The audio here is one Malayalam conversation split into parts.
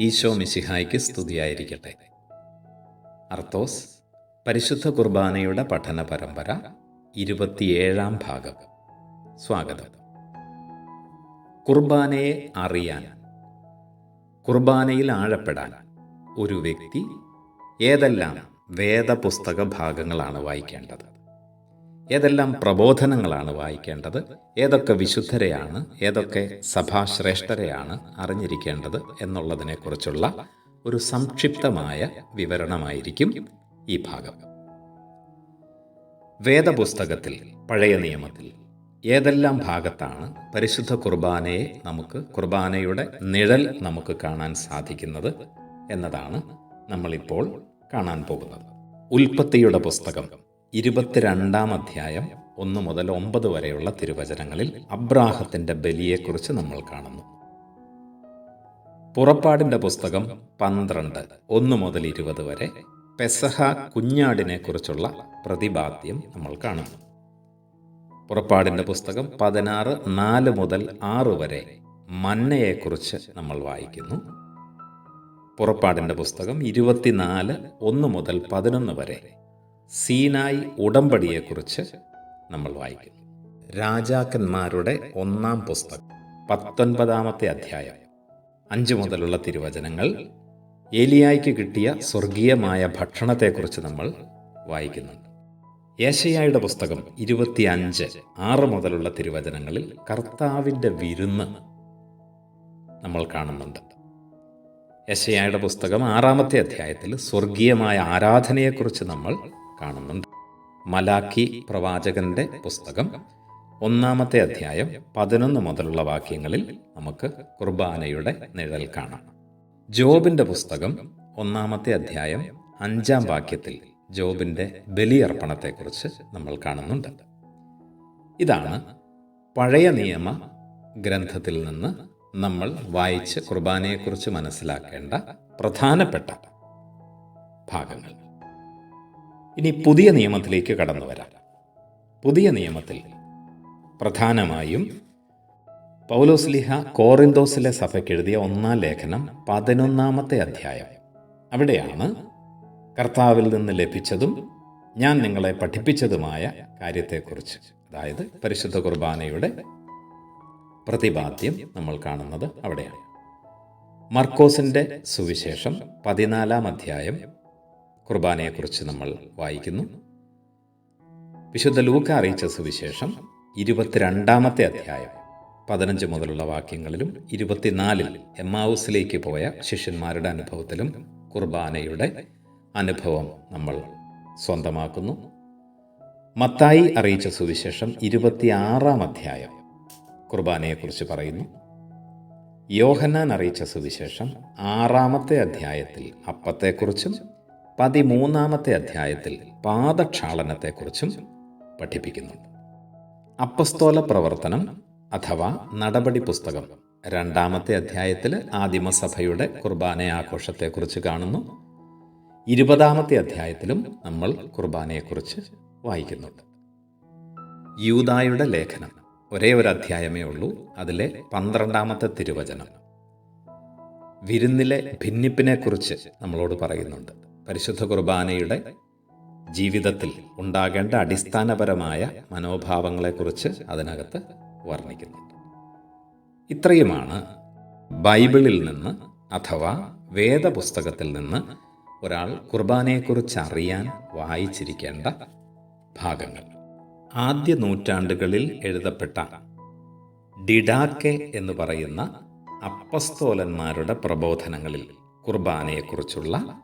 ഈശോ മിശിഹായ്ക്ക് സ്തുതിയായിരിക്കട്ടെ. അർത്തോസ് പരിശുദ്ധ കുർബാനയുടെ പഠന പരമ്പര ഇരുപത്തിയേഴാം ഭാഗം. സ്വാഗതം. കുർബാനയെ അറിയാൻ കുർബാനയിൽ ആഴപ്പെടാൻ ഒരു വ്യക്തി ഏതെല്ലാം വേദപുസ്തക ഭാഗങ്ങളാണ് വായിക്കേണ്ടത്? ഏതെല്ലാം പ്രബോധനങ്ങളാണ് വായിക്കേണ്ടത്? ഏതൊക്കെ വിശുദ്ധരെയാണ്? ഏതൊക്കെ സഭാശ്രേഷ്ഠരെയാണ് അറിഞ്ഞിരിക്കേണ്ടത് എന്നുള്ളതിനെക്കുറിച്ചുള്ള ഒരു സംക്ഷിപ്തമായ വിവരണമായിരിക്കും ഈ ഭാഗം. വേദപുസ്തകത്തിൽ പഴയ നിയമത്തിൽ ഏതെല്ലാം ഭാഗത്താണ് പരിശുദ്ധ കുർബാനയെ നമുക്ക് കുർബാനയുടെ നിഴൽ നമുക്ക് കാണാൻ സാധിക്കുന്നത് എന്നതാണ് നമ്മളിപ്പോൾ കാണാൻ പോകുന്നത്. ഉൽപ്പത്തിയുടെ പുസ്തകം. ഇരുപത്തിരണ്ടാം അധ്യായം ഒന്ന് മുതൽ ഒമ്പത് വരെയുള്ള തിരുവചനങ്ങളിൽ അബ്രാഹത്തിന്റെ ബലിയെക്കുറിച്ച് നമ്മൾ കാണുന്നു. പുറപ്പാടിന്റെ പുസ്തകം പന്ത്രണ്ട് ഒന്ന് മുതൽ ഇരുപത് വരെ പെസഹ കുഞ്ഞാടിനെക്കുറിച്ചുള്ള പ്രതിപാദ്യം നമ്മൾ കാണുന്നു. പുറപ്പാടിന്റെ പുസ്തകം പതിനാറ് നാല് മുതൽ ആറ് വരെ മന്നയെക്കുറിച്ച് നമ്മൾ വായിക്കുന്നു. പുറപ്പാടിന്റെ പുസ്തകം ഇരുപത്തിനാല് ഒന്ന് മുതൽ പതിനൊന്ന് വരെ സീനായി ഉടമ്പടിയെക്കുറിച്ച് നമ്മൾ വായിക്കും. രാജാക്കന്മാരുടെ ഒന്നാം പുസ്തകം പത്തൊൻപതാമത്തെ അധ്യായം. അഞ്ച് മുതലുള്ള തിരുവചനങ്ങൾ ഏലിയായ്ക്ക് കിട്ടിയ സ്വർഗീയമായ ഭക്ഷണത്തെക്കുറിച്ച് നമ്മൾ വായിക്കുന്നുണ്ട്. യേശയായുടെ പുസ്തകം ഇരുപത്തിയഞ്ച് ആറ് മുതലുള്ള തിരുവചനങ്ങളിൽ കർത്താവിന്റെ വിരുന്ന് നമ്മൾ കാണുന്നുണ്ട്. യശയായുടെ പുസ്തകം ആറാമത്തെ അധ്യായത്തിൽ സ്വർഗീയമായ ആരാധനയെക്കുറിച്ച് നമ്മൾ കാണുന്നുണ്ട്. മലാക്കി പ്രവാചകന്റെ പുസ്തകം ഒന്നാമത്തെ അധ്യായം പതിനൊന്ന് മുതലുള്ള വാക്യങ്ങളിൽ നമുക്ക് കുർബാനയുടെ നിഴൽ കാണാം. ജോബിന്റെ പുസ്തകം ഒന്നാമത്തെ അധ്യായം അഞ്ചാം വാക്യത്തിൽ ജോബിന്റെ ബലിയർപ്പണത്തെക്കുറിച്ച് നമ്മൾ കാണുന്നുണ്ട്. ഇതാണ് പഴയ നിയമ ഗ്രന്ഥത്തിൽ നിന്ന് നമ്മൾ വായിച്ച് കുർബാനയെക്കുറിച്ച് മനസ്സിലാക്കേണ്ട പ്രധാനപ്പെട്ട ഭാഗങ്ങൾ. ഇനി പുതിയ നിയമത്തിലേക്ക് കടന്നു വരാം. പുതിയ നിയമത്തിൽ പ്രധാനമായും പൗലോസ്ലിഹ കോറിന്തോസിലെ സഭയ്ക്ക് എഴുതിയ ഒന്നാം ലേഖനം പതിനൊന്നാമത്തെ അധ്യായം. അവിടെയാണ് കർത്താവിൽ നിന്ന് ലഭിച്ചതും ഞാൻ നിങ്ങളെ പഠിപ്പിച്ചതുമായ കാര്യത്തെക്കുറിച്ച് അതായത് പരിശുദ്ധ കുർബാനയുടെ പ്രതിപാദ്യം നമ്മൾ കാണുന്നത് അവിടെയാണ്. മർക്കോസിന്റെ സുവിശേഷം പതിനാലാം അധ്യായം കുർബാനയെക്കുറിച്ച് നമ്മൾ വായിക്കുന്നു. വിശുദ്ധ ലൂക്ക അറിയിച്ച സുവിശേഷം ഇരുപത്തിരണ്ടാമത്തെ അധ്യായം പതിനഞ്ച് മുതലുള്ള വാക്യങ്ങളിലും ഇരുപത്തിനാലിൽ എമ്മാവൂസിലേക്ക് പോയ ശിഷ്യന്മാരുടെ അനുഭവത്തിലും കുർബാനയുടെ അനുഭവം നമ്മൾ സ്വന്തമാക്കുന്നു. മത്തായി അറിയിച്ച സുവിശേഷം ഇരുപത്തിയാറാം അധ്യായം കുർബാനയെക്കുറിച്ച് പറയുന്നു. യോഹന്നാൻ അറിയിച്ച സുവിശേഷം ആറാമത്തെ അധ്യായത്തിൽ അപ്പത്തെക്കുറിച്ചും പതിമൂന്നാമത്തെ അധ്യായത്തിൽ പാദക്ഷാളനത്തെക്കുറിച്ചും പഠിപ്പിക്കുന്നുണ്ട്. അപ്പസ്തോല പ്രവർത്തനം അഥവാ നടപടി പുസ്തകം രണ്ടാമത്തെ അധ്യായത്തിൽ ആദിമസഭയുടെ കുർബാന ആഘോഷത്തെക്കുറിച്ച് കാണുന്നു. ഇരുപതാമത്തെ അധ്യായത്തിലും നമ്മൾ കുർബാനയെക്കുറിച്ച് വായിക്കുന്നുണ്ട്. യൂതായുടെ ലേഖനം ഒരേ ഒരു അധ്യായമേ ഉള്ളൂ അതിലെ പന്ത്രണ്ടാമത്തെ തിരുവചനം. വിരുന്നിലെ ഭിന്നിപ്പിനെക്കുറിച്ച് നമ്മളോട് പറയുന്നുണ്ട്. പരിശുദ്ധ കുർബാനയുടെ ജീവിതത്തിൽ ഉണ്ടാകേണ്ട അടിസ്ഥാനപരമായ മനോഭാവങ്ങളെക്കുറിച്ച് അതിനകത്ത് വർണിക്കുന്നുണ്ട് ഇത്രയുമാണ് ബൈബിളിൽ നിന്ന് അഥവാ വേദപുസ്തകത്തിൽ നിന്ന് ഒരാൾ കുർബാനയെക്കുറിച്ച് അറിയാൻ വായിച്ചിരിക്കേണ്ട ഭാഗങ്ങൾ. ആദ്യ നൂറ്റാണ്ടുകളിൽ എഴുതപ്പെട്ട ഡിഡാക്കെ എന്ന് പറയുന്ന അപ്പസ്തോലന്മാരുടെ പ്രബോധനങ്ങളിൽ കുർബാനയെക്കുറിച്ചുള്ള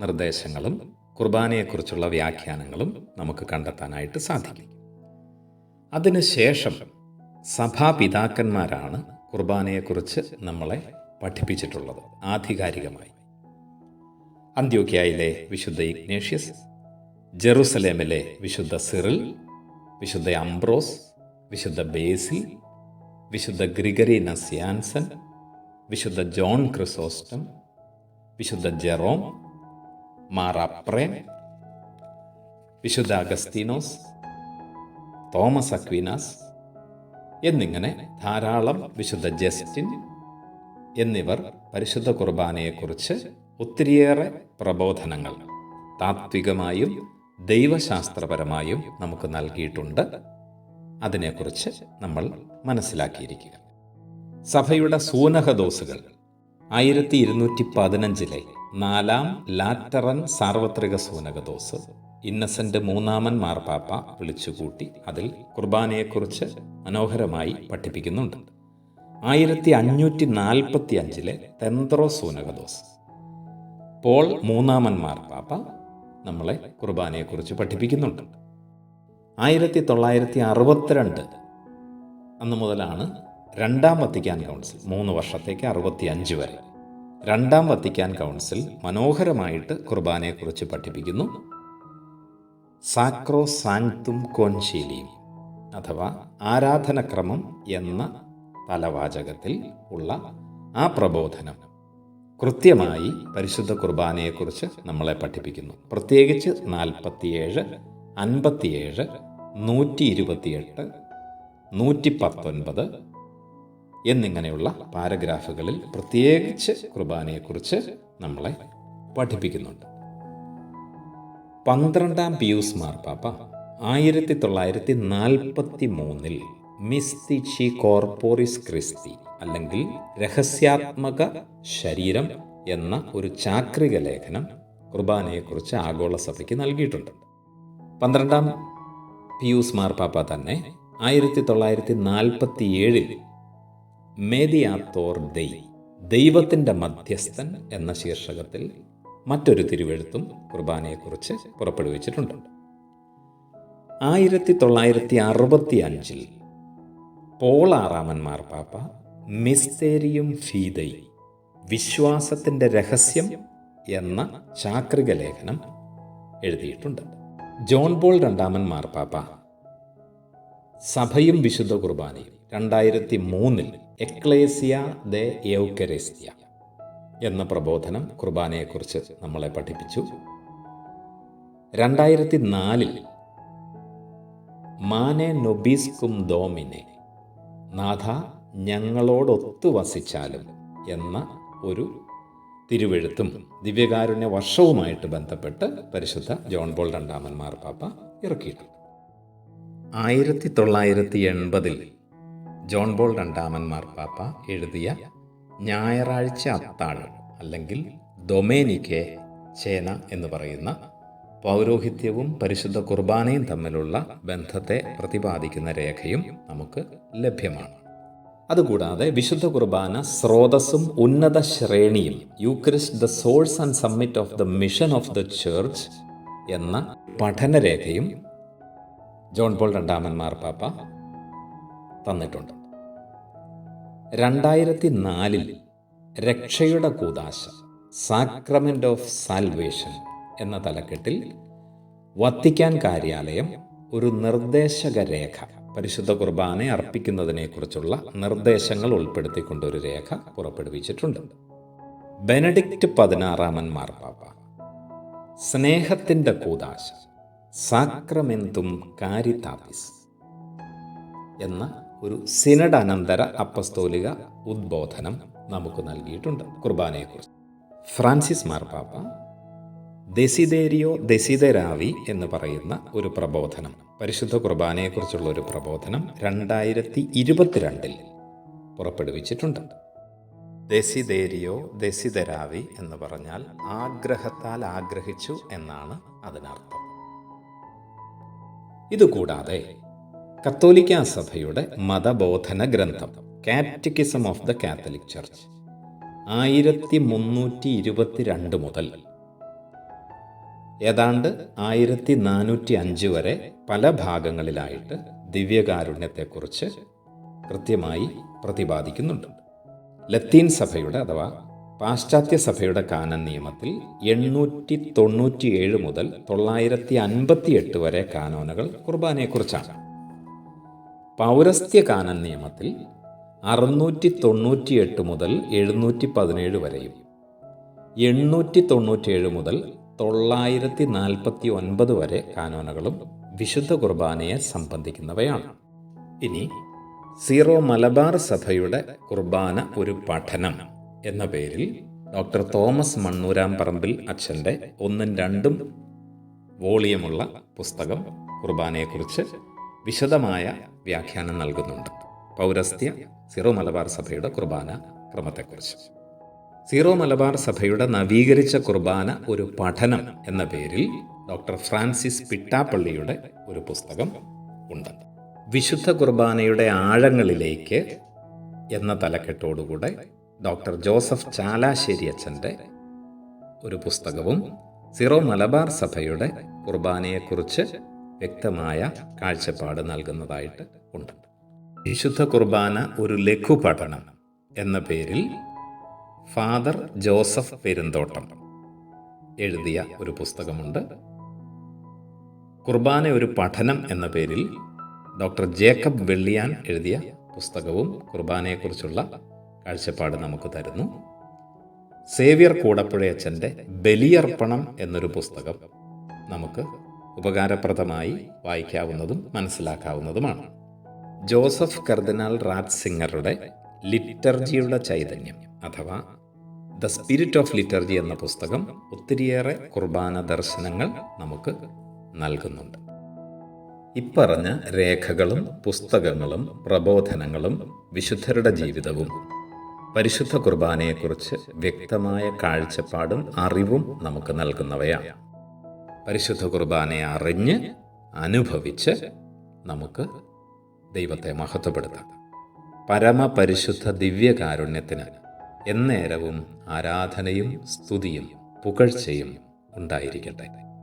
നിർദ്ദേശങ്ങളും കുർബാനയെക്കുറിച്ചുള്ള വ്യാഖ്യാനങ്ങളും നമുക്ക് കണ്ടെത്താനായിട്ട് സാധിക്കും. അതിനുശേഷം സഭാപിതാക്കന്മാരാണ് കുർബാനയെക്കുറിച്ച് നമ്മളെ പഠിപ്പിച്ചിട്ടുള്ളത് ആധികാരികമായി. അന്ത്യോക്യായിലെ വിശുദ്ധ ഇഗ്നേഷ്യസ് ജെറുസലേമിലെ വിശുദ്ധ സിറിൽ വിശുദ്ധ അംബ്രോസ് വിശുദ്ധ ബേസി വിശുദ്ധ ഗ്രിഗറി നസ്യാൻസൻ വിശുദ്ധ ജോൺ ക്രിസോസ്റ്റം വിശുദ്ധ ജെറോം മാർ വിശുദ്ധ അഗസ്തീനോസ് തോമസ് അക്വീനാസ് എന്നിങ്ങനെ ധാരാളം വിശുദ്ധ ജസ്റ്റിൻ എന്നിവർ പരിശുദ്ധ കുർബാനയെക്കുറിച്ച് ഒത്തിരിയേറെ പ്രബോധനങ്ങൾ താത്വികമായും ദൈവശാസ്ത്രപരമായും നമുക്ക് നൽകിയിട്ടുണ്ട്. അതിനെക്കുറിച്ച് നമ്മൾ മനസ്സിലാക്കിയിരിക്കുക. സഭയുടെ സൂനഹദോസുകൾ ആയിരത്തി ഇരുന്നൂറ്റി പതിനഞ്ചിലെ നാലാം ലാറ്ററൻ സാർവത്രിക സൂനകദോസ് ഇന്നസെന്റ് മൂന്നാമൻ മാർപ്പാപ്പ വിളിച്ചുകൂട്ടി അതിൽ കുർബാനയെക്കുറിച്ച് മനോഹരമായി പഠിപ്പിക്കുന്നുണ്ട്. ആയിരത്തി അഞ്ഞൂറ്റി നാൽപ്പത്തി അഞ്ചിലെ തെന്ത്രോ സൂനകദോസ്. പോൾ മൂന്നാമൻ മാർപ്പാപ്പ നമ്മളെ കുർബാനയെക്കുറിച്ച് പഠിപ്പിക്കുന്നുണ്ട്. ആയിരത്തി തൊള്ളായിരത്തി അറുപത്തിരണ്ട് അന്ന് മുതലാണ് രണ്ടാം വത്തിക്കാൻ കൗൺസിൽ മൂന്ന് വർഷത്തേക്ക് അറുപത്തി അഞ്ച് വരെ. രണ്ടാം വത്തിക്കാൻ കൗൺസിൽ മനോഹരമായിട്ട് കുർബാനയെക്കുറിച്ച് പഠിപ്പിക്കുന്നു. സാക്രോ സാങ്തും കോൻശീലിയും അഥവാ ആരാധനക്രമം എന്ന തലവാചകത്തിൽ ഉള്ള ആ പ്രബോധനം കൃത്യമായി പരിശുദ്ധ കുർബാനയെക്കുറിച്ച് നമ്മളെ പഠിപ്പിക്കുന്നു. പ്രത്യേകിച്ച് നാൽപ്പത്തിയേഴ് അൻപത്തിയേഴ് നൂറ്റി ഇരുപത്തിയെട്ട് നൂറ്റി പത്തൊൻപത് എന്നിങ്ങനെയുള്ള പാരഗ്രാഫുകളിൽ പ്രത്യേകിച്ച് കുർബാനയെക്കുറിച്ച് നമ്മളെ പഠിപ്പിക്കുന്നുണ്ട്. പന്ത്രണ്ടാം പിയൂസ് മാർപ്പാപ്പ ആയിരത്തി തൊള്ളായിരത്തി നാൽപ്പത്തി മൂന്നിൽ മിസ്തിച്ചി കോർപ്പോറിസ് ക്രിസ്തി അല്ലെങ്കിൽ രഹസ്യാത്മക ശരീരം എന്ന ഒരു ചാക്രിക ലേഖനം കുർബാനയെക്കുറിച്ച് ആഗോള സഭയ്ക്ക് നൽകിയിട്ടുണ്ട്. പന്ത്രണ്ടാം പിയൂസ് മാർപ്പാപ്പ തന്നെ ആയിരത്തി തൊള്ളായിരത്തി നാൽപ്പത്തി ഏഴിൽ മേദിയാത്തോർ ദൈ ദൈവത്തിന്റെ മധ്യസ്ഥൻ എന്ന ശീർഷകത്തിൽ മറ്റൊരു തിരുവെഴുത്തും കുർബാനയെക്കുറിച്ച് പുറപ്പെടുവിച്ചിട്ടുണ്ട്. ആയിരത്തി തൊള്ളായിരത്തി അറുപത്തി അഞ്ചിൽ പോൾ ആറാമൻ മാർപ്പാപ്പ മിസ്തേരിയും ഫീതൈ വിശ്വാസത്തിന്റെ രഹസ്യം എന്ന ചാക്രിക ലേഖനം എഴുതിയിട്ടുണ്ട്. ജോൺ പോൾ രണ്ടാമൻ മാർപ്പാപ്പ സഭയും വിശുദ്ധ കുർബാനയും രണ്ടായിരത്തി മൂന്നിൽ എക്ലേസിയ ദ യൗക്കരേസ്യ എന്ന പ്രബോധനം കുർബാനയെക്കുറിച്ച് നമ്മളെ പഠിപ്പിച്ചു. രണ്ടായിരത്തി നാലിൽ മാനെ നൊബീസ്കും ദോമിനെ നാഥ ഞങ്ങളോടൊത്തു വസിച്ചാലും എന്ന ഒരു തിരുവെഴുത്തും ദിവ്യകാരുണ്യ വർഷവുമായിട്ട് ബന്ധപ്പെട്ട് പരിശുദ്ധ ജോൺ ബോൾ രണ്ടാമൻ മാർപ്പാപ്പ ഇറക്കിയിട്ടുണ്ട്. ആയിരത്തി തൊള്ളായിരത്തി എൺപതിൽ ജോൺ ബോൾ രണ്ടാമൻ മാർപ്പാപ്പ എഴുതിയ ഞായറാഴ്ച അത്താഴം അല്ലെങ്കിൽ ഡൊമേനിക്കെ ചേന എന്ന് പറയുന്ന പൗരോഹിത്യവും പരിശുദ്ധ കുർബാനയും തമ്മിലുള്ള ബന്ധത്തെ പ്രതിപാദിക്കുന്ന രേഖയും നമുക്ക് ലഭ്യമാണ്. അതുകൂടാതെ വിശുദ്ധ കുർബാന സ്രോതസ്സും ഉന്നത ശ്രേണിയും Eucharist the source and summit of the mission of the church എന്ന പഠനരേഖയും ജോൺ പോൾ രണ്ടാമൻ മാർപ്പാപ്പ തന്നിട്ടുണ്ട്. രണ്ടായിരത്തി നാലിൽ രക്ഷയുടെ കൂതാശ സാക്രമെന്റ് ഓഫ് സാൽവേഷൻ എന്ന തലക്കെട്ടിൽ വത്തിക്കാൻ കാര്യാലയം ഒരു നിർദ്ദേശക രേഖ പരിശുദ്ധ കുർബാനെ അർപ്പിക്കുന്നതിനെക്കുറിച്ചുള്ള നിർദ്ദേശങ്ങൾ ഉൾപ്പെടുത്തിക്കൊണ്ട് ഒരു രേഖ പുറപ്പെടുവിച്ചിട്ടുണ്ട്. ബെനഡിക്റ്റ് പതിനാറാമൻ മാർപ്പാപ്പ സ്നേഹത്തിന്റെ കൂതാശ സാക്രമെന്തും കാരിതാപിസ് എന്ന ഒരു സിനഡ് അനന്തര അപ്പസ്തോലിക ഉദ്ബോധനം നമുക്ക് നൽകിയിട്ടുണ്ട്. കുർബാനയെക്കുറിച്ച്. ഫ്രാൻസിസ് മാർപ്പാപ്പ ദെസിദേരിയോ ദെസിദരാവി എന്ന് പറയുന്ന ഒരു പ്രബോധനം പരിശുദ്ധ കുർബാനയെക്കുറിച്ചുള്ള ഒരു പ്രബോധനം രണ്ടായിരത്തി ഇരുപത്തിരണ്ടിൽ പുറപ്പെടുവിച്ചിട്ടുണ്ട്. ദെസിദേരിയോ ദെസിദരാവി എന്ന് പറഞ്ഞാൽ ആഗ്രഹത്താൽ ആഗ്രഹിച്ചു എന്നാണ് അതിനർത്ഥം. ഇതുകൂടാതെ കത്തോലിക്ക സഭയുടെ മതബോധന ഗ്രന്ഥം catechism of the Catholic church ആയിരത്തി മുന്നൂറ്റി ഇരുപത്തിരണ്ട് മുതൽ. ഏതാണ്ട് ആയിരത്തി നാനൂറ്റി അഞ്ച് വരെ പല ഭാഗങ്ങളിലായിട്ട് ദിവ്യകാരുണ്യത്തെക്കുറിച്ച് കൃത്യമായി പ്രതിപാദിക്കുന്നുണ്ട്. ലത്തീൻ സഭയുടെ അഥവാ പാശ്ചാത്യ സഭയുടെ കാനൻ നിയമത്തിൽ എണ്ണൂറ്റി തൊണ്ണൂറ്റിയേഴ് മുതൽ തൊള്ളായിരത്തി അൻപത്തി എട്ട് വരെ കാനോനകൾ കുർബാനയെക്കുറിച്ചാണ്. പൗരസ്ത്യ കാനൻ നിയമത്തിൽ അറുന്നൂറ്റി തൊണ്ണൂറ്റിയെട്ട് മുതൽ എഴുന്നൂറ്റി പതിനേഴ് വരെയും എണ്ണൂറ്റി തൊണ്ണൂറ്റിയേഴ് മുതൽ തൊള്ളായിരത്തി നാൽപ്പത്തി ഒൻപത് വരെ കാനോനകളും വിശുദ്ധ കുർബാനയെ സംബന്ധിക്കുന്നവയാണ്. ഇനി സീറോ മലബാർ സഭയുടെ കുർബാന ഒരു പഠനം എന്ന പേരിൽ ഡോക്ടർ തോമസ് മണ്ണൂരാം പറമ്പിൽ അച്ഛന്റെ ഒന്നും രണ്ടും വോളിയമുള്ള പുസ്തകം കുർബാനയെക്കുറിച്ച് വിശദമായ വ്യാഖ്യാനം നൽകുന്നുണ്ട്. പൗരസ്ത്യ സീറോ മലബാർ സഭയുടെ കുർബാന ക്രമത്തെക്കുറിച്ച്. സീറോ മലബാർ സഭയുടെ നവീകരിച്ച കുർബാന ഒരു പഠനം എന്ന പേരിൽ ഡോക്ടർ ഫ്രാൻസിസ് പിട്ടാപ്പള്ളിയുടെ ഒരു പുസ്തകം ഉണ്ട്. വിശുദ്ധ കുർബാനയുടെ ആഴങ്ങളിലേക്ക് എന്ന തലക്കെട്ടോടുകൂടെ ഡോക്ടർ ജോസഫ് ചാലാശ്ശേരി അച്ഛന്റെ ഒരു പുസ്തകവും സിറോ മലബാർ സഭയുടെ കുർബാനയെക്കുറിച്ച് വ്യക്തമായ കാഴ്ചപ്പാട് നൽകുന്നതായിട്ട് ഉണ്ട്. വിശുദ്ധ കുർബാന ഒരു ലഘു പഠനം എന്ന പേരിൽ ഫാദർ ജോസഫ് പെരുന്തോട്ടം എഴുതിയ ഒരു പുസ്തകമുണ്ട്. കുർബാന ഒരു പഠനം എന്ന പേരിൽ ഡോക്ടർ ജേക്കബ് വെള്ളിയാൻ എഴുതിയ പുസ്തകവും കുർബാനയെക്കുറിച്ചുള്ള കാഴ്ചപ്പാട് നമുക്ക് തരുന്നു. സേവ്യർ കൂടപ്പുഴയച്ചന്റെ ബലിയർപ്പണം എന്നൊരു പുസ്തകം നമുക്ക് ഉപകാരപ്രദമായി വായിക്കാവുന്നതും മനസ്സിലാക്കാവുന്നതുമാണ്. ജോസഫ് കർദിനാൾ റാറ്റ് സിംഗറുടെ ലിറ്റർജിയുടെ ചൈതന്യം അഥവാ ദ സ്പിരിറ്റ് ഓഫ് ലിറ്റർജി എന്ന പുസ്തകം ഒത്തിരിയേറെ കുർബാന ദർശനങ്ങൾ നമുക്ക് നൽകുന്നുണ്ട്. ഇപ്പറഞ്ഞ രേഖകളും പുസ്തകങ്ങളും പ്രബോധനങ്ങളും വിശുദ്ധരുടെ ജീവിതവും പരിശുദ്ധ കുർബാനയെക്കുറിച്ച് വ്യക്തമായ കാഴ്ചപ്പാടും അറിവും നമുക്ക് നൽകുന്നവയാണ്. പരിശുദ്ധ കുർബാനയെ അറിഞ്ഞ് അനുഭവിച്ച് നമുക്ക് ദൈവത്തെ മഹത്വപ്പെടുത്താം. പരമപരിശുദ്ധ ദിവ്യകാരുണ്യത്തിന് എന്നേരവും ആരാധനയും സ്തുതിയും പുകഴ്ചയും ഉണ്ടായിരിക്കട്ടെ.